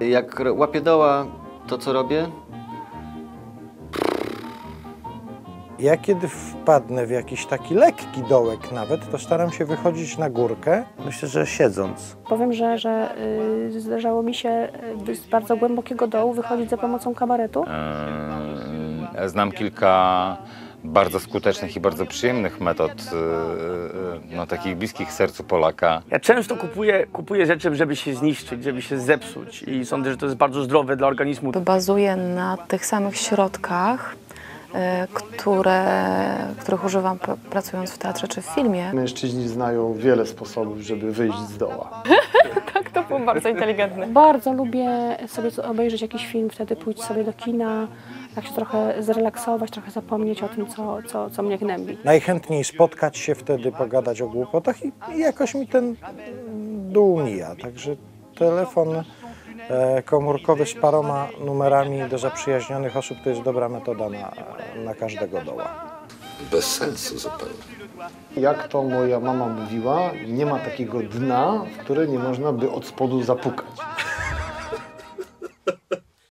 Jak łapię doła, to co robię? Ja kiedy wpadnę w jakiś taki lekki dołek nawet, to staram się wychodzić na górkę. Myślę, że siedząc. Powiem, że, że y, zdarzało mi się y, z bardzo głębokiego dołu wychodzić za pomocą kabaretu. Eee, Znam kilka bardzo skutecznych i bardzo przyjemnych metod, eee, no, takich bliskich sercu Polaka. Ja często kupuję, kupuję rzeczy, żeby się zniszczyć, żeby się zepsuć i sądzę, że to jest bardzo zdrowe dla organizmu. Bazuje na tych samych środkach, y, które, których używam pracując w teatrze czy w filmie. Mężczyźni znają wiele sposobów, żeby wyjść z doła. To było bardzo inteligentne. Bardzo lubię sobie obejrzeć jakiś film, wtedy pójść sobie do kina, tak się trochę zrelaksować, trochę zapomnieć o tym, co, co, co mnie gnębi. Najchętniej spotkać się wtedy, pogadać o głupotach i, i jakoś mi ten dół mija. Także telefon e, komórkowy z paroma numerami do zaprzyjaźnionych osób to jest dobra metoda na, na każdego doła. Bez sensu zupełnie. Jak to moja mama mówiła, nie ma takiego dna, w które nie można by od spodu zapukać.